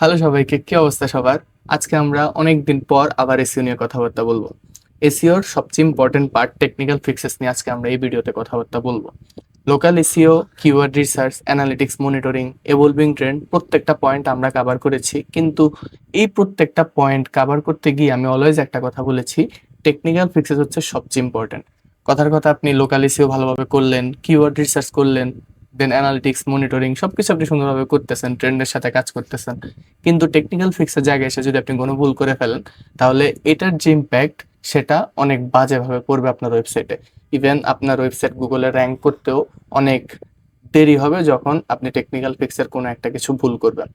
Hello সবাইকে, কি অবস্থা সবার? আজকে আমরা অনেক দিন পর আবার এসিও নিয়ে কথাবার্তা বলব। এসিওর সবচেয়ে ইম্পর্টেন্ট পার্ট টেকনিক্যাল ফিক্সেস নিয়ে আজকে আমরা এই ভিডিওতে কথাবার্তা বলব। Local SEO keyword research analytics monitoring evolving trend প্রত্যেকটা পয়েন্ট আমরা কভার করেছি। কিন্তু এই প্রত্যেকটা পয়েন্ট কভার করতে গিয়ে আমি অলওয়েজ একটা কথা বলেছি টেকনিক্যাল ফিক্সেস হচ্ছে সবচেয়ে ইম্পর্টেন্ট কথার কথা আপনি লোকাল এসিও ভালোভাবে করলেন কিওয়ার্ড রিসার্চ করলেন দেন অ্যানালিটিক্স মনিটরিং সব কিছু আপনি সুন্দরভাবে করতেছেন ট্রেন্ডের সাথে কাজ করতেছেন। কিন্তু টেকনিক্যাল ফিক্সের জায়গায় এসে যদি আপনি কোনো ভুল করে ফেলেন, তাহলে এটার যে ইম্প্যাক্ট সেটা অনেক বাজেভাবে পড়বে আপনার ওয়েবসাইটে ইভেন আপনার ওয়েবসাইট গুগলে র্যাঙ্ক করতেও অনেক দেরি হবে যখন আপনি টেকনিক্যাল ফিক্সের কোনো একটা কিছু ভুল করবেন।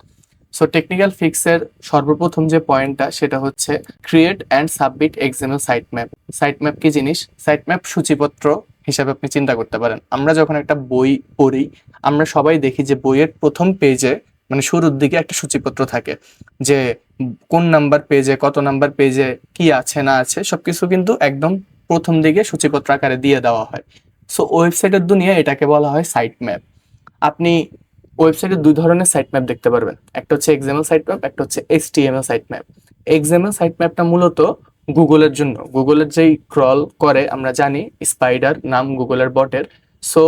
সো টেকনিক্যাল ফিক্সের সর্বপ্রথম যে পয়েন্টটা সেটা হচ্ছে create and submit XML site map site map কি জিনিস? সাইট ম্যাপ সূচিপত্র হিসাবে আপনি চিন্তা করতে পারেন। আমরা যখন একটা বই পড়ি, আমরা সবাই দেখি যে বইয়ের প্রথম পেজে মানে শুরুর দিকে একটা সূচিপত্র থাকে যে কোন নাম্বার পেজে কত নাম্বার পেজে কি আছে, না আছে, সবকিছু কিন্তু একদম প্রথম দিকে সূচিপত্র আকারে দিয়ে দেওয়া হয়। সো ওয়েবসাইটের দুনিয়া এটাকে বলা হয় সাইট ম্যাপ আপনি ওয়েবসাইটে দুই ধরনের সাইট ম্যাপ দেখতে পারবেন। একটা হচ্ছে এক্সামেল সাইট ম্যাপ, একটা হচ্ছে HTML site map. XML site ম্যাপটা মূলত গুগলের জন্য, গুগলের যেই ক্রল করে আমরা জানি স্পাইডার নাম গুগলের বটের, সো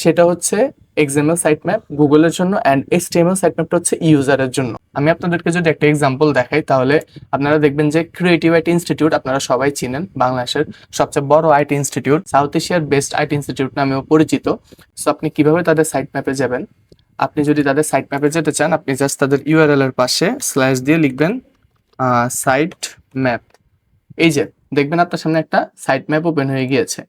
সেটা হচ্ছে এক্সামেল সাইট ম্যাপ, গুগলের জন্য অ্যান্ড এইচটিএমএল সাইট ম্যাপটা হচ্ছে ইউজারের জন্য। আমি আপনাদেরকে যদি একটা এক্সাম্পল দেখাই, তাহলে আপনারা দেখবেন যে ক্রিয়েটিভ আইটি ইনস্টিটিউট আপনারা সবাই চিনেন, বাংলাদেশের সবচেয়ে বড় আইটি ইনস্টিটিউট সাউথ এশিয়ার বেস্ট আইটি ইনস্টিটিউট নামেও পরিচিত। সো আপনি কীভাবে তাদের সাইট ম্যাপে যাবেন? আপনি যদি তাদের সাইট ম্যাপে যেতে চান, আপনি জাস্ট তাদের ইউআরএল এর পাশে স্ল্যাশ দিয়ে লিখবেন সাইট ম্যাপ এই যে, দেখবেন আপনার সামনে একটা সাইট ম্যাপ ওপেন হয়ে গিয়েছে।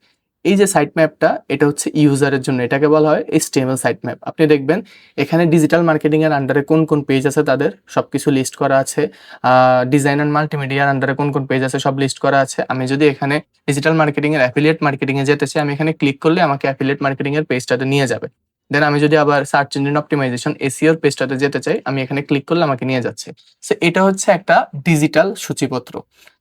এই যে সাইট ম্যাপটা এটা হচ্ছে ইউজারের জন্য, এটাকে বলা হয় এইচটিএমএল সাইট ম্যাপ আপনি দেখবেন, এখানে ডিজিটাল মার্কেটিং এর আন্ডারে কোন কোন পেজ আছে তাদের, সবকিছু লিস্ট করা আছে। ডিজাইন অ্যান্ড মাল্টিমিডিয়ার আন্ডারে কোন কোন পেজ আছে, সব লিস্ট করা আছে। আমি যদি এখানে ডিজিটাল মার্কেটিং এর অ্যাফিলিয়েট মার্কেটিং এ যেতে চাই, আমি এখানে ক্লিক করলে আমাকে অ্যাফিলিয়েট মার্কেটিং এর পেজটাতে নিয়ে যাবে। দেন আমি যদি আবার সার্চ ইঞ্জিন অপটিমাইজেশন এসিওর পেজটাতে যেতে চাই, আমি এখানে ক্লিক করলে আমাকে নিয়ে যাচ্ছে। সো এটা হচ্ছে একটা ডিজিটাল সূচিপত্র।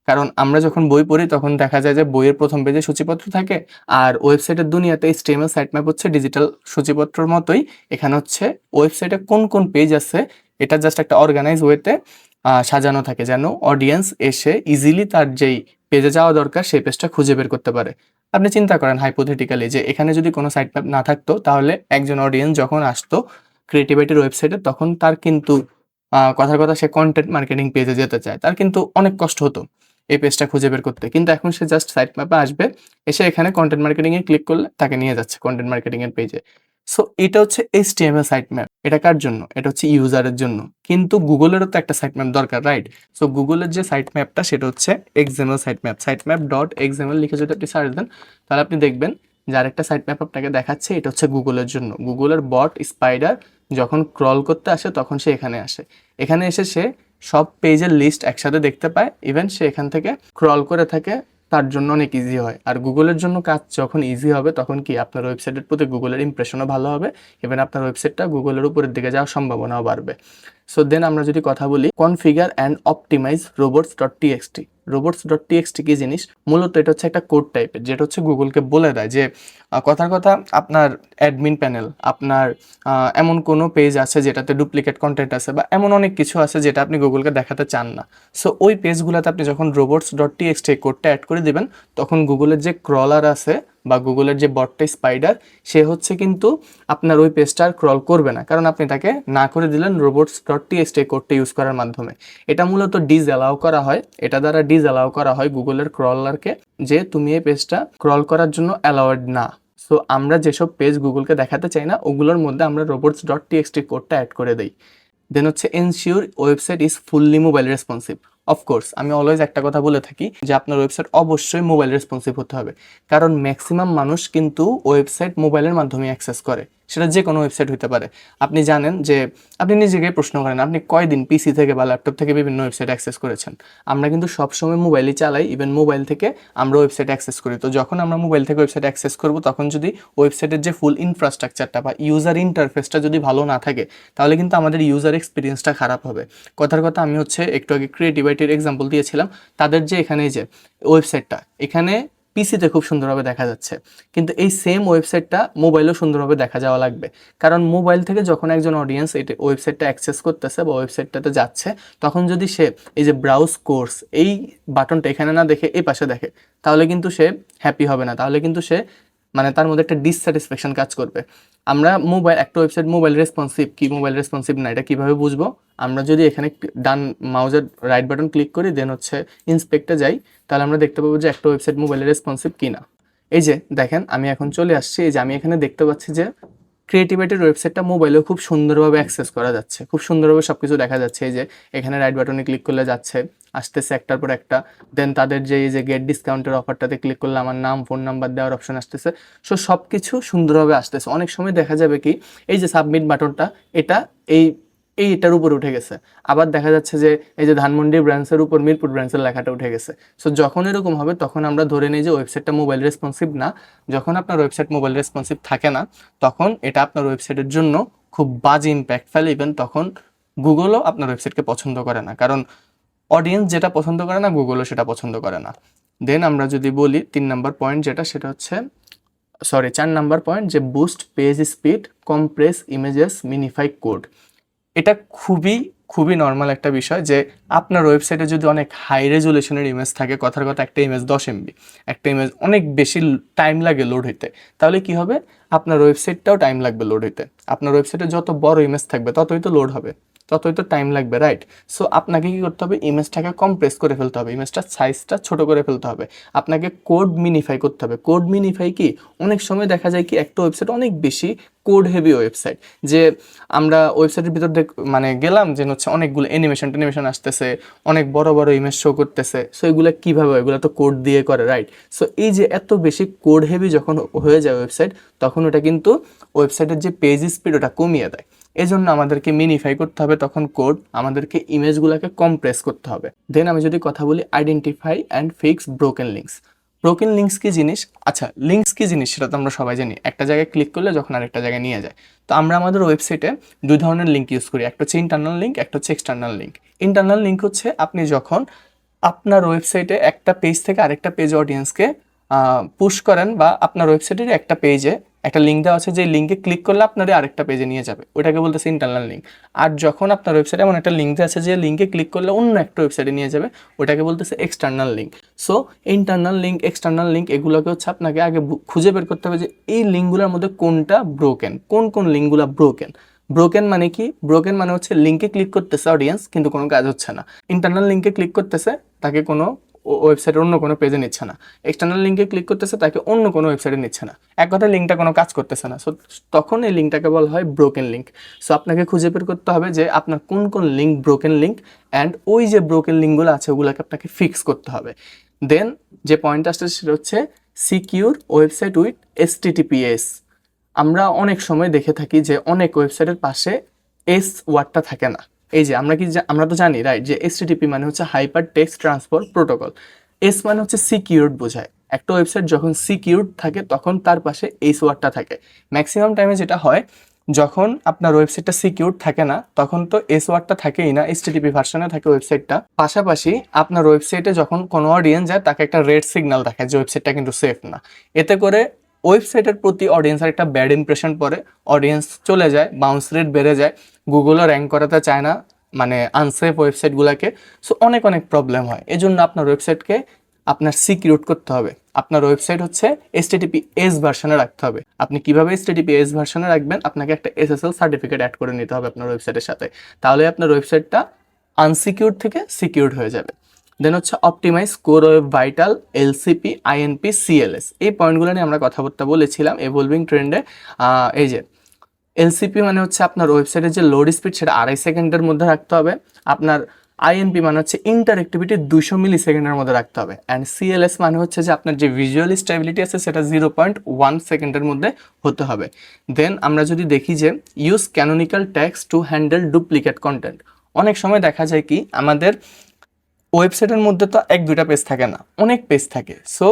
কারণ আমরা যখন বই পড়ি, তখন দেখা যায় যে বইয়ের প্রথম পেজে সূচিপত্র থাকে, আর ওয়েবসাইটের দুনিয়াতে স্টেমেল সাইট ম্যাপ হচ্ছে ডিজিটাল সূচিপত্রের মতোই। এখানে হচ্ছে ওয়েবসাইটে কোন কোন পেজ আছে, এটা জাস্ট একটা অর্গানাইজ ওয়েতে সাজানো থাকে যেন অডিয়েন্স এসে ইজিলি তার যেই পেজে যাওয়া দরকার, সেই পেজটা খুঁজে বের করতে পারে। আপনি চিন্তা করেন হাইপোথেটিক্যালি যে এখানে যদি কোনো সাইট ম্যাপ না থাকতো, তাহলে একজন অডিয়েন্স যখন আসতো ক্রিয়েটিভিটির ওয়েবসাইটে তখন তার কিন্তু কথার কথা সে কন্টেন্ট মার্কেটিং পেজে যেতে চায়। তার কিন্তু অনেক কষ্ট হতো এই পেজটা খুঁজে বের করতে। কিন্তু এখন সে জাস্ট সাইট ম্যাপে আসবে, এসে এখানে কন্টেন্ট মার্কেটিংয়ে ক্লিক করলে তাকে নিয়ে যাচ্ছে কন্টেন্ট মার্কেটিংয়ের পেজে সো এটা হচ্ছে এস টি এইচটিএমএল সাইট ম্যাপ এটা কার জন্য? এটা হচ্ছে ইউজারের জন্য। কিন্তু গুগলেরও তো একটা সাইট ম্যাপ দরকার রাইট সো গুগলের যে সাইট ম্যাপটা সেটা হচ্ছে XML site map site map dot XML লিখে যদি আপনি সার্চ দেন, তাহলে আপনি দেখবেন যে আরেকটা সাইট ম্যাপ আপনাকে দেখাচ্ছে, এটা হচ্ছে গুগলের জন্য। গুগলের বট স্পাইডার যখন ক্রল করতে আসে, তখন সে এখানে আসে। এখানে এসে সে সব পেজের লিস্ট একসাথে দেখতে পায়। ইভেন সে এখান থেকে ক্রল করে থাকে। তার জন্য অনেক ইজি হয়। আর গুগলের জন্য কাজ যখন ইজি হবে, তখন কি আপনার ওয়েবসাইটের প্রতি গুগলের ইমপ্রেশনও ভালো হবে ইভেন আপনার ওয়েবসাইটটা গুগলের উপরের দিকে যাওয়ার সম্ভাবনাও বাড়বে। সো দেন আমরা যদি কথা বলি configure and optimize robots dot TXT robots dot TXT কী জিনিস? মূলত এটা হচ্ছে একটা কোড টাইপের যেটা হচ্ছে গুগলকে বলে দেয় যে কথার কথা আপনার অ্যাডমিন প্যানেল আপনার এমন কোনো পেজ আছে যেটাতে ডুপ্লিকেট কন্টেন্ট আছে বা এমন অনেক কিছু আছে যেটা আপনি গুগলকে দেখাতে চান না। সো ওই পেজগুলোতে আপনি যখন রোবটস ডট টিএক্সটি কোডটা অ্যাড করে দেবেন, তখন গুগলের যে ক্রলার আছে বা গুগলের যে বটটা স্পাইডার সে হচ্ছে কিন্তু আপনার ওই পেজটা আর ক্রল করবে না। কারণ আপনি তাকে না করে দিলেন রোবটস ডট টিএক্সটি কোডটা ইউজ করার মাধ্যমে। এটা মূলত ডিজ অ্যালাউ করা হয়। এটা দ্বারা ডিজ অ্যালাউ করা হয় গুগলের ক্রলারকে যে তুমি এই পেজটা ক্রল করার জন্য অ্যালাউড না। সো আমরা যেসব পেজ গুগলকে দেখাতে চাই না, ওগুলোর মধ্যে আমরা রোবটস ডট টি টিএক্সটি কোডটা অ্যাড করে দিই। দেন হচ্ছে ensure website is fully mobile responsive of course আমি অলওয়েজ একটা কথা বলে থাকি যে আপনার ওয়েবসাইট অবশ্যই মোবাইল রেসপন্সিভ হতে হবে। কারণ ম্যাক্সিমাম মানুষ কিন্তু ওয়েবসাইট মোবাইলের মাধ্যমে অ্যাক্সেস করে। সেটা যে কোনো ওয়েবসাইট হতে পারে। আপনি জানেন যে আপনি নিজেকে প্রশ্ন করেন, আপনি কয়দিন পিসি থেকে বা ল্যাপটপ থেকে বিভিন্ন ওয়েবসাইট অ্যাক্সেস করেছেন? আমরা কিন্তু সবসময় মোবাইলই চালাই ইভেন মোবাইল থেকে আমরা ওয়েবসাইট অ্যাক্সেস করি। তো যখন আমরা মোবাইল থেকে ওয়েবসাইট অ্যাক্সেস করব, তখন যদি ওয়েবসাইটের যে ফুল ইনফ্রাস্ট্রাকচারটা বা ইউজার ইন্টারফেসটা যদি ভালো না থাকে, তাহলে কিন্তু আমাদের ইউজার এক্সপিরিয়েন্সটা খারাপ হবে। কথার কথা আমি হচ্ছে একটু আগে ক্রিয়েটিভিটির এক্সাম্পল দিয়েছিলাম। তাদের যে এখানে যে ওয়েবসাইটটা এখানে পিসিতে খুব সুন্দরভাবে দেখা যাচ্ছে। কিন্তু এই সেম ওয়েবসাইটটা মোবাইলেও সুন্দরভাবে দেখা যাওয়া লাগবে। কারণ মোবাইল থেকে যখন একজন অডিয়েন্স এই ওয়েবসাইটটা অ্যাক্সেস করতেছে বা ওয়েবসাইটটাতে যাচ্ছে, তখন যদি সে এই যে ব্রাউজ কোর্স এই বাটনটা এখানে না দেখে এই পাশে দেখে, তাহলে কিন্তু সে হ্যাপি হবে না। তাহলে কিন্তু সে মানে তার মধ্যে একটা ডিসস্যাটিসফ্যাকশন কাজ করবে। আমরা মোবাইল একটা ওয়েবসাইট মোবাইল রেসপন্সিভ কি মোবাইল রেসপন্সিভ না, এটা কীভাবে বুঝব? আমরা যদি এখানে ডান মাউজের রাইট বাটন ক্লিক করি দেন হচ্ছে ইন্সপেক্টে যাই, তাহলে আমরা দেখতে পাবো যে একটা ওয়েবসাইট মোবাইল রেসপন্সিভ কি না এই যে, দেখেন, আমি এখন চলে আসছি, এই যে, আমি এখানে দেখতে পাচ্ছি যে ক্রিয়েটিভিটির ওয়েবসাইটটা মোবাইলেও খুব সুন্দরভাবে অ্যাক্সেস করা যাচ্ছে। খুব সুন্দরভাবে সব কিছু দেখা যাচ্ছে। এই যে এখানে রাইট বাটনে ক্লিক করলে যাচ্ছে, আসতেছে একটার পর একটা। দেন তাদের যে, এই যে গেট ডিসকাউন্টের অফারটাতে ক্লিক করলে আমার নাম ফোন নাম্বার দেওয়ার অপশন আসতেছে। সো সব কিছু সুন্দরভাবে আসতেছে। অনেক সময় দেখা যাবে কি, এই যে সাবমিট বাটনটা এটা এই এই এটার উপরে উঠে গেছে। আবার দেখা যাচ্ছে যে এই যে ধানমন্ডি ব্রাঞ্চের উপর মিরপুর ব্রাঞ্চের লেখাটা উঠে গেছে। সো যখন এরকম হবে, তখন আমরা ধরে নিই যে ওয়েবসাইটটা মোবাইল রেসপন্সিভ না। যখন আপনার ওয়েবসাইট মোবাইল রেসপন্সিভ থাকে না, তখন এটা আপনার ওয়েবসাইটের জন্য খুব বাজে ইম্প্যাক্ট ফেলে। ইভেন তখন গুগলও আপনার ওয়েবসাইটকে পছন্দ করে না। কারণ অডিয়েন্স যেটা পছন্দ করে না গুগলও সেটা পছন্দ করে না। দেন আমরা যদি বলি, তিন নাম্বার পয়েন্ট যেটা, সেটা হচ্ছে সরি চার নাম্বার পয়েন্ট যে boost page speed compress images minify code এটা খুবই খুবই নর্মাল একটা বিষয় যে আপনার ওয়েবসাইটে যদি অনেক হাই রেজুলেশনের ইমেজ থাকে, কথার কথা একটা ইমেজ দশ এমবি একটা ইমেজ অনেক বেশি টাইম লাগে লোড হইতে, তাহলে কি হবে? আপনার ওয়েবসাইটটাও টাইম লাগবে লোড হইতে। আপনার ওয়েবসাইটে যত বড় ইমেজ থাকবে, ততই তো লোড হবে। ততই তো টাইম লাগবে রাইট সো আপনাকে কি করতে হবে? ইমেজটাকে কম্প্রেস করে ফেলতে হবে। ইমেজটার সাইজটা ছোট করে ফেলতে হবে। আপনাকে কোড মিনিফাই করতে হবে। কোড মিনিফাই কি? অনেক সময় দেখা যায় কি, একটা ওয়েবসাইট অনেক বেশি কোড হেভি ওয়েবসাইট যে আমরা ওয়েবসাইটের ভিতর মানে গেলাম যে হচ্ছে অনেকগুলো অ্যানিমেশন টেনিমেশন আসতেছে, অনেক বড় বড় ইমেজ শো করতেছে। সো এগুলো কীভাবে এগুলো তো কোড দিয়ে করে রাইট সো এই যে এত বেশি কোড হেভি যখন হয়ে যায় ওয়েবসাইট তখন ওটা কিন্তু ওয়েবসাইটের যে পেজ স্পিড ওটা কমিয়ে দেয়। এজন্য আমাদেরকে মিনিফাই করতে হবে, তখন কোড আমাদেরকে ইমেজগুলোকে কম্প্রেস করতে হবে। দেন আমি যদি কথা বলি identify and fix broken links broken links কি জিনিস? আচ্ছা লিঙ্কস কি জিনিস সেটা তো আমরা সবাই জানি। একটা জায়গায় ক্লিক করলে যখন আরেকটা জায়গায় নিয়ে যায়। তো আমরা আমাদের ওয়েবসাইটে দুই ধরনের লিঙ্ক ইউজ করি। একটা হচ্ছে ইন্টারনাল লিঙ্ক একটা হচ্ছে এক্সটার্নাল লিঙ্ক ইন্টারনাল লিঙ্ক হচ্ছে আপনি যখন আপনার ওয়েবসাইটে একটা পেজ থেকে আরেকটা পেজ অডিয়েন্সকে পুশ করেন বা আপনার ওয়েবসাইটের একটা পেজে একটা লিঙ্ক দেওয়া আছে, যে লিঙ্কে ক্লিক করলে আপনার আরেকটা পেজে নিয়ে যাবে। ওটাকে বলতেছে ইন্টারনাল লিঙ্ক আর যখন আপনার ওয়েবসাইটে এমন একটা লিঙ্ক দেওয়া আছে, যে লিঙ্কে ক্লিক করলে অন্য একটা ওয়েবসাইটে নিয়ে যাবে ওটাকে বলতেছে external link so internal link external link এগুলোকে হচ্ছে আপনাকে আগে খুঁজে বের করতে হবে যে এই লিঙ্কগুলোর মধ্যে কোনটা ব্রোকেন কোন কোন লিঙ্কগুলো ব্রোকেন ব্রোকেন মানে কি? ব্রোকেন মানে হচ্ছে লিঙ্কে ক্লিক করতেছে অডিয়েন্স কিন্তু কোনো কাজ হচ্ছে না। ইন্টারনাল লিঙ্কে ক্লিক করতেছে, তাকে কোনো ওয়েবসাইটের অন্য কোনো পেজে নিচ্ছে না। এক্সটার্নাল লিঙ্কে ক্লিক করতেছে, তাকে অন্য কোনো ওয়েবসাইটে নিচ্ছে না। এক কথায় লিঙ্কটা কোনো কাজ করতেছে না। সো তখন এই লিঙ্কটাকে বলা হয় ব্রোকেন লিঙ্ক সো আপনাকে খুঁজে বের করতে হবে যে আপনার কোন কোন লিঙ্ক ব্রোকেন লিঙ্ক অ্যান্ড ওই যে ব্রোকেন লিঙ্কগুলো আছে, ওগুলোকে আপনাকে ফিক্স করতে হবে। দেন যে পয়েন্ট আসছে সেটা হচ্ছে secure website with S HTTPS আমরা অনেক সময় দেখে থাকি যে অনেক ওয়েবসাইটের পাশে এস ওয়ার্ডটা থাকে না। এই যে আমরা কি আমরা তো জানি রাইট যে এসটিটিপি মানে হচ্ছে hyper text transfer protocol S মানে হচ্ছে সিকিউরড বোঝায়। একটা ওয়েবসাইট যখন সিকিউরড থাকে, তখন তার পাশে এস ওয়ার্ডটা থাকে। ম্যাক্সিমাম টাইমে যেটা হয়, যখন আপনার ওয়েবসাইটটা সিকিউর থাকে না, তখন তো এস ওয়ার্ডটা থাকেই না এসটিটিপি ভার্সনে থাকে ওয়েবসাইটটা পাশাপাশি আপনার ওয়েবসাইটে যখন কোনো অডিয়েন্স যায়, তাকে একটা রেড সিগন্যাল দেখায় যে ওয়েবসাইটটা কিন্তু সেফ না। এতে করে ওয়েবসাইটের প্রতি অডিয়েন্সের একটা ব্যাড ইমপ্রেশন পড়ে। অডিয়েন্স চলে যায় বাউন্স রেট বেড়ে যায়। গুগলও র্যাঙ্ক করাতে চায় না মানে আনসেফ ওয়েবসাইটগুলোকে সো অনেক অনেক প্রবলেম হয়। এই জন্য আপনার ওয়েবসাইটকে আপনার সিকিউর করতে হবে। আপনার ওয়েবসাইট হচ্ছে এসটিটিপি এস ভার্সনে রাখতে হবে। আপনি কীভাবে এসটিটিপি এস ভার্সনে রাখবেন? আপনাকে একটা এসএসএল সার্টিফিকেট অ্যাড করে নিতে হবে আপনার ওয়েবসাইটের সাথে। তাহলে আপনার ওয়েবসাইটটা আনসিকিউর থেকে সিকিউরড হয়ে যাবে। দেন হচ্ছে optimize core web vital LCP INP CLS এই পয়েন্টগুলো নিয়ে আমরা কথাবার্তা বলেছিলাম এভলভিং ট্রেন্ডে এই যে এলসিপি মানে হচ্ছে আপনার ওয়েবসাইটের যে লোড স্পিড সেটা আড়াই সেকেন্ডের মধ্যে রাখতে হবে। আপনার আইএনপি মানে হচ্ছে ইন্টারেক্টিভিটি দুশো মিলি সেকেন্ডের মধ্যে রাখতে হবে। অ্যান্ড সিএলএস মানে হচ্ছে যে আপনার যে ভিজুয়াল স্টেবিলিটি আছে, সেটা জিরো পয়েন্ট ওয়ান সেকেন্ডের মধ্যে হতে হবে। দেন আমরা যদি দেখি যে use canonical tags to handle duplicate content অনেক সময় দেখা যায় কি, আমাদের ওয়েবসাইটের মধ্যে তো এক দুইটা পেজ থাকে না, অনেক পেজ থাকে। সো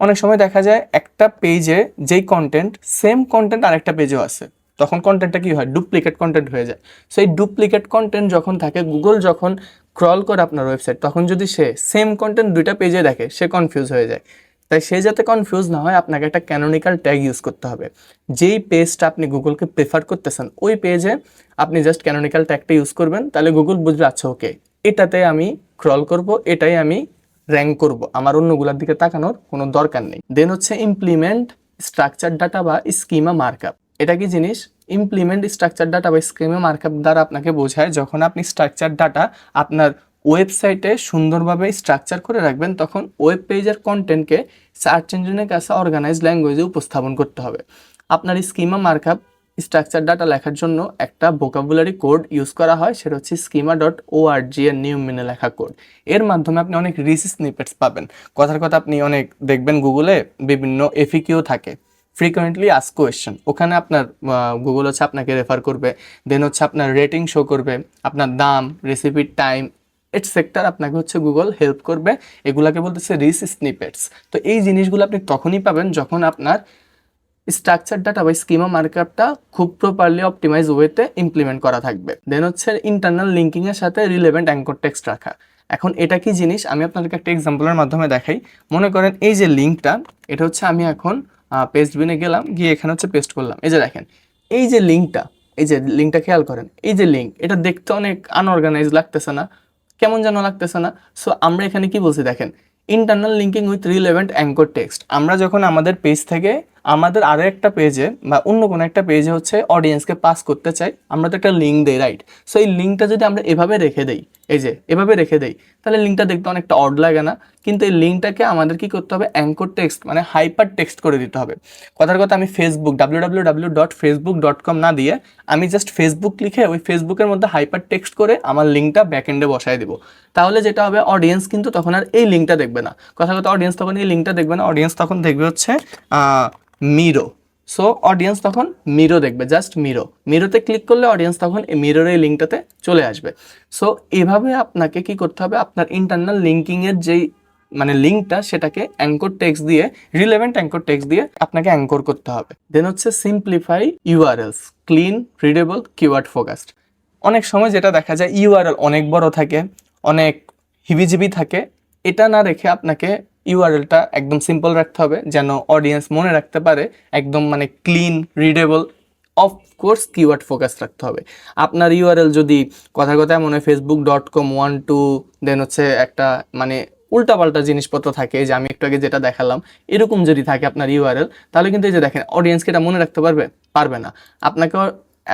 অনেক সময় দেখা যায় একটা পেজে যেই কন্টেন্ট সেম কন্টেন্ট আরেকটা পেজেও আছে। তখন কন্টেন্টটা কি হয়? ডুপ্লিকেট কন্টেন্ট হয়ে যায়। সো এই ডুপ্লিকেট কন্টেন্ট যখন থাকে গুগল যখন ক্রল করে আপনার ওয়েবসাইট তখন যদি সে সেম কন্টেন্ট দুইটা পেজে দেখে, সে কনফিউজ হয়ে যায়। তাই সে যাতে কনফিউজ না হয়, আপনাকে একটা ক্যানোনিক্যাল ট্যাগ ইউজ করতে হবে। যেই পেজটা আপনি গুগলকে প্রেফার করতেছেন, ওই পেজে আপনি জাস্ট ক্যানোনিক্যাল ট্যাগটা ইউজ করবেন, তাহলে গুগল বুঝবে আচ্ছা ওকে এটাতে আমি ক্রল করব, এটাই আমি র্যাঙ্ক করব। আমার অন্যগুলোর দিকে তাকানোর কোনো দরকার নেই। দেন হচ্ছে ইমপ্লিমেন্ট স্ট্রাকচার ডাটা বা স্কিমা মার্কআপ এটা কি জিনিস? ইমপ্লিমেন্ট স্ট্রাকচার ডাটা বা স্কিমা মার্কআপ দ্বারা আপনাকে বোঝায়, যখন আপনি স্ট্রাকচার ডাটা আপনার ওয়েবসাইটে সুন্দরভাবে স্ট্রাকচার করে রাখবেন, তখন ওয়েব পেজের কন্টেন্টকে সার্চ ইঞ্জিনের কাছে অর্গানাইজ ল্যাঙ্গুয়েজে উপস্থাপন করতে হবে। আপনার স্কিমা মার্কআপ স্ট্রাকচার ডাটা লেখার জন্য একটা ভোকাবুলারি কোড ইউজ করা হয়, সেটা হচ্ছে স্কিমা ডট ও আর জি এর নিয়ম মেনে লেখা কোড এর মাধ্যমে আপনি অনেক রিস স্নিপেটস পাবেন। কথার কথা আপনি অনেক দেখবেন গুগলে বিভিন্ন এফিকিউ থাকে। ফ্রিকোয়েন্টলি আস কোয়েশ্চেন ওখানে আপনার গুগল হচ্ছে আপনাকে রেফার করবে দেন হচ্ছে আপনার রেটিং শো করবে, আপনার দাম রেসিপির টাইম এটসেক্টার আপনাকে হচ্ছে গুগল হেল্প করবে। এগুলাকে বলতেছে রিস স্নিপেটস তো এই জিনিসগুলো আপনি তখনই পাবেন যখন আপনার স্ট্রাকচার ডাটা বা স্কিমা মার্কআপটা খুব প্রপারলি অপটিমাইজ ওয়েতে ইমপ্লিমেন্ট করা থাকবে। দেন হচ্ছে ইন্টারনাল লিঙ্কিংয়ের সাথে রিলেভেন্ট অ্যাঙ্কর টেক্সট রাখা। এখন এটা কি জিনিস? আমি আপনাদেরকে একটা এক্সাম্পলের মাধ্যমে দেখাই। মনে করেন এই যে লিঙ্কটা এটা হচ্ছে আমি এখন পেস্ট বিনে গেলাম, গিয়ে এখানে হচ্ছে পেস্ট করলাম। এই যে দেখেন, এই যে লিঙ্কটা এই যে লিঙ্কটা খেয়াল করেন, এই যে লিঙ্ক এটা দেখতে অনেক আনঅর্গানাইজ লাগতেছে না, কেমন যেন লাগতেছে না। সো আমরা এখানে কি বলছি, দেখেন internal linking with relevant anchor text আমরা যখন আমাদের পেজ থেকে আমাদের আরও একটা পেজে বা অন্য কোনো একটা পেজে হচ্ছে অডিয়েন্সকে পাস করতে চাই, আমরা তো একটা লিঙ্ক দেই রাইট সো এই লিঙ্কটা যদি আমরা এভাবে রেখে দেই, এই যে, এভাবে রেখে দেই, তাহলে লিঙ্কটা দেখতে অনেকটা অড লাগে না। কিন্তু এই লিঙ্কটাকে আমাদের কি করতে হবে? অ্যাঙ্কর টেক্সট মানে হাইপার টেক্সট করে দিতে হবে। কথার কথা আমি Facebook W W W dot Facebook dot com না দিয়ে, আমি জাস্ট ফেসবুক লিখে ওই ফেসবুকের মধ্যে হাইপার টেক্সট করে আমার লিঙ্কটা ব্যাকএন্ডে বসায় দিব। তাহলে যেটা হবে অডিয়েন্স কিন্তু তখন আর এই লিঙ্কটা দেখবে না। কথা কথা অডিয়েন্স তখন এই লিঙ্কটা দেখবে না। অডিয়েন্স তখন দেখবে হচ্ছে মিরো সো অডিয়েন্স তখন মিরো দেখবে জাস্ট মিরো মিরোতে ক্লিক করলে অডিয়েন্স তখন এই মিরোর এই লিঙ্কটাতে চলে আসবে। সো এভাবে আপনাকে কি করতে হবে? আপনার ইন্টারনাল লিঙ্কিংয়ের যেই মানে লিঙ্কটা সেটাকে অ্যাঙ্কর টেক্সট দিয়ে রিলেভেন্ট অ্যাঙ্কর টেক্সট দিয়ে আপনাকে অ্যাঙ্কর করতে হবে। দেন হচ্ছে simplify URLs clean readable keyword focused অনেক সময় যেটা দেখা যায় ইউআরএল অনেক বড় থাকে, অনেক হিবিজিবি থাকে, এটা না রেখে আপনাকে ইউআরএলটা একদম সিম্পল রাখতে হবে, যেন অডিয়েন্স মনে রাখতে পারে, একদম মানে clean readable of course keyword focus রাখতে হবে। আপনার ইউআরএল যদি কথা কথা মনে হয় Facebook dot com one two then হচ্ছে একটা মানে উল্টাপাল্টা জিনিসপত্র থাকে, যে আমি একটু আগে যেটা দেখালাম, এরকম যদি থাকে আপনার ইউআরএল তাহলে কিন্তু এই যে দেখেন অডিয়েন্সকে এটা মনে রাখতে পারবে পারবে না। আপনাকে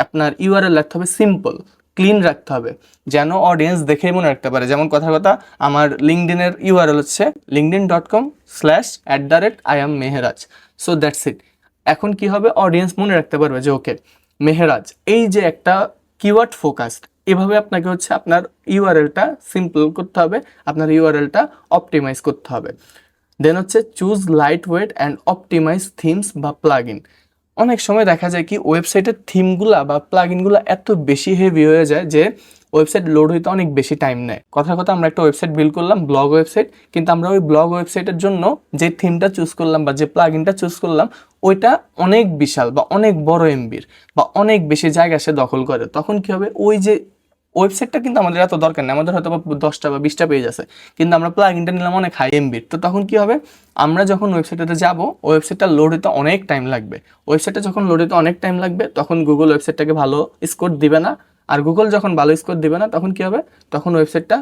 আপনার ইউআরএল রাখতে হবে সিম্পল ক্লিন রাখতে হবে। যেন অডিয়েন্স দেখেই মনে রাখতে পারে। যেমন কথা কথা, আমার লিঙ্কডিনের ইউআরএল হচ্ছে LinkedIn dot com slash at the rate I M Meheraj so that's it এখন কি হবে? অডিয়েন্স মনে রাখতে পারবে যে ওকে মেহেরাজ এই যে একটা কিওয়ার্ড ফোকাসড এভাবে আপনাকে হচ্ছে আপনার ইউআরএলটা সিম্পল করতে হবে, আপনার ইউআরএলটা অপটিমাইজ করতে হবে। দেন হচ্ছে choose light weight and optimize themes বা প্লাগ অনেক সময় দেখা যায় কি ওয়েবসাইটের থিমগুলা বা প্লাগইনগুলো এত বেশি হেভি হয়ে যায় যে ওয়েবসাইট লোড হইতে অনেক বেশি টাইম নেয়। কথা কথা আমরা একটা ওয়েবসাইট বিল্ড করলাম ব্লগ ওয়েবসাইট কিন্তু আমরা ওই ব্লগ ওয়েবসাইটের জন্য যে থিমটা চুজ করলাম বা যে প্লাগইনটা চুজ করলাম, ওইটা অনেক বিশাল বা অনেক বড় এমবির বা অনেক বেশি জায়গা সে দখল করে। তখন কি হবে? ওই যে ওয়েবসাইটটা কিন্তু আমাদের এত দরকার নেই। আমাদের হয়তো দশটা বা বিশটা পেজ আছে। কিন্তু আমরা প্লাগইনটা নিলাম অনেক হাই এমবির তো তখন কি হবে? আমরা যখন ওয়েবসাইটটাতে যাব, ওয়েবসাইটটা লোড হতে অনেক টাইম লাগবে। ওয়েবসাইটটা যখন লোড হতে অনেক টাইম লাগবে, তখন গুগল ওয়েবসাইটটাকে ভালো স্কোর দিবে না। আর গুগল যখন ভালো স্কোর দিবে না, তখন কি হবে? তখন ওয়েবসাইটটা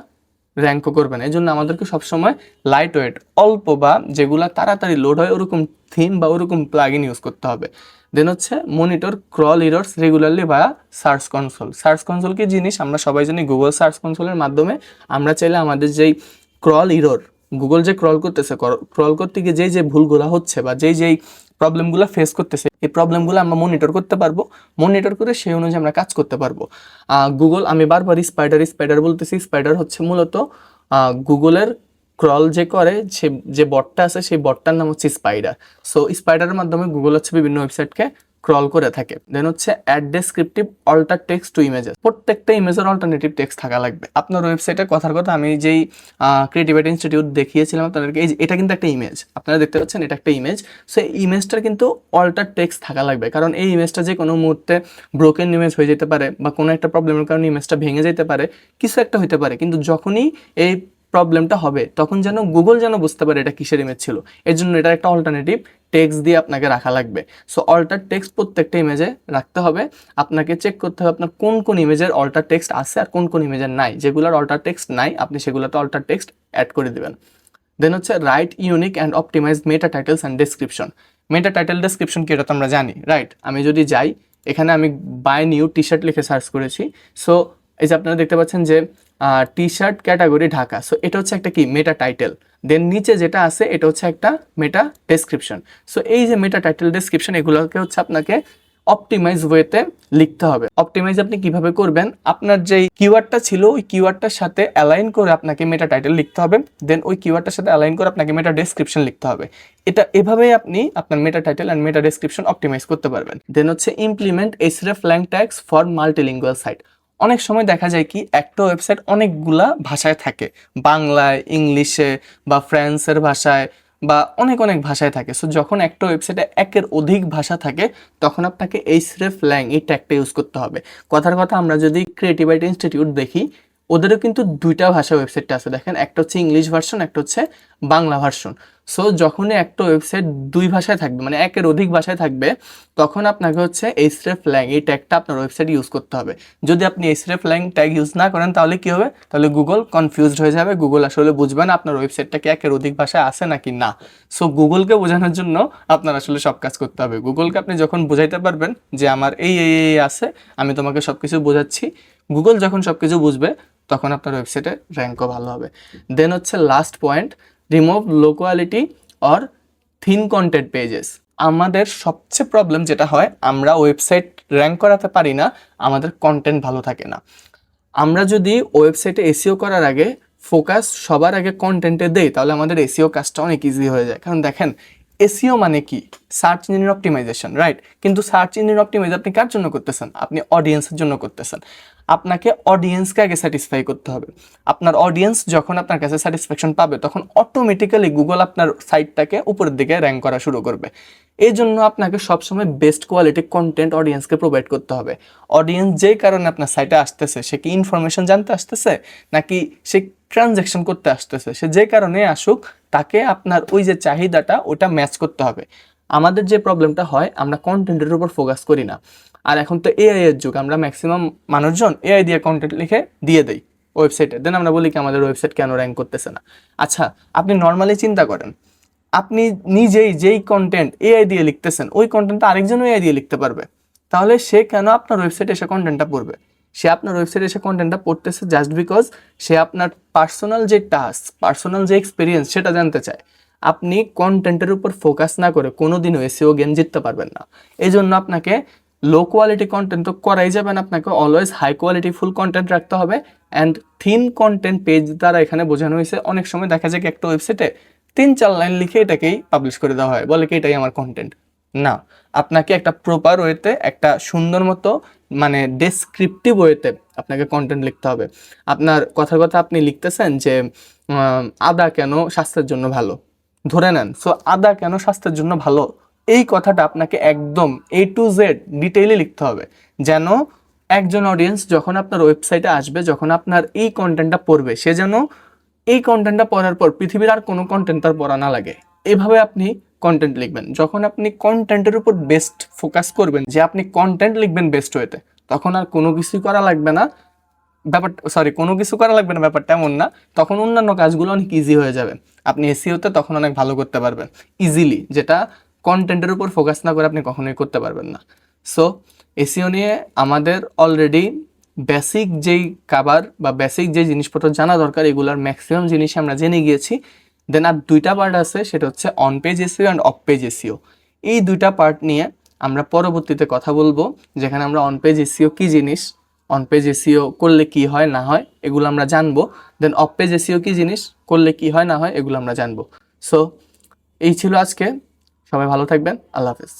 র্যাঙ্কও করবে না। এই জন্য আমাদেরকে সবসময় লাইট ওয়েট অল্প বা যেগুলো তাড়াতাড়ি লোড হয়, ওরকম থিম বা ওরকম প্লাগইন ইউজ করতে হবে। দেন হচ্ছে মনিটর ক্রল ইরর্স রেগুলারলি বা সার্চ কনসোল সার্চ কনসোল কি জিনিস? আমরা সবাই জানি গুগল সার্চ কনসোলের মাধ্যমে আমরা চাইলে আমাদের যেই ক্রল ইরর গুগল যে ক্রল করতেছে ক্রল করতে গিয়ে যেই যে ভুলগুলো হচ্ছে বা যেই যেই প্রবলেমগুলো ফেস করতেছে, এই প্রবলেমগুলো আমরা মনিটর করতে পারব। মনিটর করে সেই অনুযায়ী আমরা কাজ করতে পারব। গুগল আমি বারবার স্পাইডার স্পাইডার বলতেছি। স্পাইডার হচ্ছে মূলত গুগলের ক্রল যে করে, সে, যে বটটা আছে, সেই বটটার নাম হচ্ছে স্পাইডার সো স্পাইডারের মাধ্যমে গুগল হচ্ছে বিভিন্ন ওয়েবসাইটকে ক্রল করে থাকে। দেন হচ্ছে add descriptive alter text to images প্রত্যেকটা ইমেজের অল্টারনেটিভ টেক্সট থাকা লাগবে। আপনার ওয়েবসাইটের কথার কথা আমি যেই ক্রিয়েটিভিটি ইনস্টিটিউট দেখিয়েছিলাম আপনাদেরকে, এই এটা কিন্তু একটা ইমেজ আপনারা দেখতে পাচ্ছেন এটা একটা ইমেজ সো এই ইমেজটার কিন্তু অল্টার টেক্সট থাকা লাগবে। কারণ এই ইমেজটা যে কোনো মুহূর্তে ব্রোকেন ইমেজ হয়ে যেতে পারে বা কোনো একটা প্রবলেমের কারণে ইমেজটা ভেঙে যেতে পারে, কিছু একটা হতে পারে। কিন্তু যখনই এই প্রবলেমটা হবে, তখন যেন গুগল যেন বুঝতে পারে এটা কিসের ইমেজ ছিল। এর জন্য এটা একটা অল্টারনেটিভ টেক্সট দিয়ে আপনাকে রাখা লাগবে। সো অল্টার টেক্সট প্রত্যেকটা ইমেজে রাখতে হবে। আপনাকে চেক করতে হবে আপনার কোন কোন ইমেজের অল্টার টেক্সট আছে আর কোন কোন ইমেজের নাই। যেগুলোর অল্টার টেক্সট নাই, আপনি সেগুলোতে অল্টার টেক্সট অ্যাড করে দেবেন। দেন হচ্ছে write unique and optimize meta titles and description meta title description কি এটা তো আমরা জানি রাইট আমি যদি যাই, এখানে আমি বাই নিউ টি শার্ট লিখে সার্চ করেছি। সো এই যে আপনারা দেখতে পাচ্ছেন যে T shirt category Dhaka. So এটা হচ্ছে একটা কি? মেটা টাইটেল দেন নিচে যেটা আছে, এটা হচ্ছে একটা মেটা ডেসক্রিপশন সো এই যে মেটা টাইটেল ডেসক্রিপশন এগুলোকে হচ্ছে আপনাকে অপটিমাইজ ওয়েতে লিখতে হবে। অপটিমাইজ আপনি কীভাবে করবেন? আপনার যেই কিওয়ার্ডটা ছিল, ওই কিওয়ার্ডটার সাথে অ্যালাইন করে আপনাকে মেটা টাইটেল লিখতে হবে। দেন ওই কিওয়ার্ডটার সাথে অ্যালাইন করে আপনাকে মেটা ডেসক্রিপশন লিখতে হবে। এটা এভাবেই আপনি আপনার meta title and meta description optimize করতে পারবেন। দেন হচ্ছে implement hreflang tags for multilingual site অনেক সময় দেখা যায় কি, একটা ওয়েবসাইট অনেকগুলা ভাষায় থাকে। বাংলায়, ইংলিশে বা ফ্রান্সের ভাষায় বা অনেক অনেক ভাষায় থাকে। সো যখন একটা ওয়েবসাইটে একের অধিক ভাষা থাকে, তখন আপনাকে এই স্রেফ ল্যাং এই ট্যাগটা ইউজ করতে হবে। কথার কথা আমরা যদি ক্রিয়েটিভ আইটি ইনস্টিটিউট দেখি, ওদেরও কিন্তু দুইটা ভাষা ওয়েবসাইটটা আছে। দেখেন, একটা হচ্ছে ইংলিশ ভার্সন একটা হচ্ছে বাংলা ভার্সন সো যখনই একটা ওয়েবসাইট দুই ভাষায় থাকবে মানে একের অধিক ভাষায় থাকবে, তখন আপনাকে হচ্ছে এই স্রেফ ল্যাং এই ট্যাগটা আপনার ওয়েবসাইট ইউজ করতে হবে। যদি আপনি এই স্রেফ ল্যাং ট্যাগ ইউজ না করেন, তাহলে কি হবে? তাহলে গুগল কনফিউজড হয়ে যাবে। গুগল আসলে বুঝবে না আপনার ওয়েবসাইটটা কি একের অধিক ভাষায় আছে নাকি না। সো গুগলকে বোঝানোর জন্য আপনার আসলে সব কাজ করতে হবে। গুগলকে আপনি যখন বোঝাইতে পারবেন যে আমার এই এই এই আছে, আমি তোমাকে সব কিছু বোঝাচ্ছি গুগল যখন সব কিছু বুঝবে, তখন আপনার ওয়েবসাইটে র্যাঙ্কও ভালো হবে। দেন হচ্ছে last point remove low quality or thin content pages আমাদের সবচেয়ে প্রবলেম যেটা হয়, আমরা ওয়েবসাইট র্যাঙ্ক করাতে পারি না, আমাদের কন্টেন্ট ভালো থাকে না। আমরা যদি ওয়েবসাইটে এসিও করার আগে ফোকাস সবার আগে কন্টেন্টে দেই, তাহলে আমাদের এসিও কাজটা অনেক ইজি হয়ে যায়। কারণ দেখেন এসিও মানে কি? সার্চ ইঞ্জিন অপটিমাইজেশন রাইট কিন্তু সার্চ ইঞ্জিন অপটিমাইজ আপনি কার জন্য করতেছেন? আপনি অডিয়েন্সের জন্য করতেছেন। আপনাকে অডিয়েন্সকে আগে স্যাটিসফাই করতে হবে। আপনার অডিয়েন্স যখন আপনার কাছে স্যাটিসফ্যাকশন পাবে, তখন অটোমেটিক্যালি গুগল আপনার সাইটটাকে উপরের দিকে র্যাঙ্ক করা শুরু করবে। এই জন্য আপনাকে সবসময় বেস্ট কোয়ালিটি কন্টেন্ট অডিয়েন্সকে প্রোভাইড করতে হবে। অডিয়েন্স যেই কারণে আপনার সাইটে আসতেছে, সে কি ইনফরমেশন জানতে আসতেছে? নাকি সে ট্রানজ্যাকশন করতে আসতেছে। সে যে কারণে আসুক, তাকে আপনার ওই যে চাহিদাটা, ওটা ম্যাচ করতে হবে। আমাদের যে প্রবলেমটা হয়, আমরা কন্টেন্টের উপর ফোকাস করি না। আর এখন তো এআই এর যুগ, আমরা ম্যাক্সিমাম মানুষজন এআই দিয়ে কন্টেন্ট লিখে দিয়ে দেই ওয়েবসাইটে দেন আমরা বলি কি, আমাদের ওয়েবসাইট কেন র্যাঙ্ক করতেছে না? আচ্ছা আপনি নর্মালি চিন্তা করেন, আপনি নিজেই যেই কন্টেন্ট এআই দিয়ে লিখতেছেন, ওই কন্টেন্টটা আরেকজন এআই দিয়ে লিখতে পারবে। তাহলে সে কেন আপনার ওয়েবসাইটে এসে কন্টেন্টটা পড়বে? সে আপনার ওয়েবসাইটে এসে কন্টেন্টটা পড়তেছে জাস্ট বিকজ সে আপনার পার্সোনাল যে টাস্ক পার্সোনাল যে এক্সপিরিয়েন্স সেটা জানতে চায়। আপনি কন্টেন্টের উপর ফোকাস না করে কোনো দিনও এসিও গেম জিততে পারবেন না। এই জন্য আপনাকে লো কোয়ালিটি কন্টেন্ট তো করাই যাবে না, আপনাকে always high quality full content রাখতে হবে অ্যান্ড থিন কন্টেন্ট পেজ দ্বারা এখানে বোঝানো হয়েছে, অনেক সময় দেখা যায় একটা ওয়েবসাইটে তিন চার লাইন লিখে এটাকেই পাবলিশ করে দেওয়া হয়, বলে কি এটাই আমার কন্টেন্ট না। আপনাকে একটা প্রপার ওয়েতে একটা সুন্দর মতো মানে ডেসক্রিপটিভ ওয়েতে আপনাকে কন্টেন্ট লিখতে হবে। আপনার কথার কথা আপনি লিখতেছেন যে আদা কেন স্বাস্থ্যের জন্য ভালো? ধরে নেন সো আদা কেন স্বাস্থ্যের জন্য ভালো? এই কথাটা আপনাকে একদম এ টু জেড ডিটেইলে লিখতে হবে। যেন একজন অডিয়েন্স যখন আপনার ওয়েবসাইটে আসবে, যখন আপনার এই কন্টেন্টটা পড়বে, সে যেন এই কন্টেন্টটা পড়ার পর পৃথিবীর আর কোনো কন্টেন্ট তার পড়া না লাগে। এভাবে আপনি কন্টেন্ট লিখবেন। যখন আপনি কন্টেন্টের উপর বেস্ট ফোকাস করবেন, যে আপনি কন্টেন্ট লিখবেন বেস্ট ওয়েতে তখন আর কোনো কিছুই করা লাগবে না। ব্যাপার সরি কোনো কিছু করা লাগবে না, ব্যাপারটা এমন না, তখন অন্যান্য কাজগুলো অনেক ইজি হয়ে যাবে। আপনি এসিওতে তখন অনেক ভালো করতে পারবেন। ইজিলি যেটা কন্টেন্টের উপর ফোকাস না করে আপনি কখনোই করতে পারবেন না। সো এসিও নিয়ে আমাদের অলরেডি বেসিক যেই কাবার বা বেসিক যে জিনিসপত্র জানা দরকার, এগুলার ম্যাক্সিমাম জিনিস আমরা জেনে গিয়েছি। দেন আর দুইটা পার্ট আছে, সেটা হচ্ছে on page SEO and off page SEO এই দুইটা পার্ট নিয়ে আমরা পরবর্তীতে কথা বলব, যেখানে আমরা অন পেজ এসিও কী জিনিস অন পেজ এসিও করলে কি হয়, না হয়, এগুলো আমরা জানব। দেন অফ পেজ এসিও কী জিনিস, করলে কি হয়, না হয়, এগুলো আমরা জানব। সো এই ছিল আজকে। সবাই ভালো থাকবেন। আল্লাহ হাফেজ।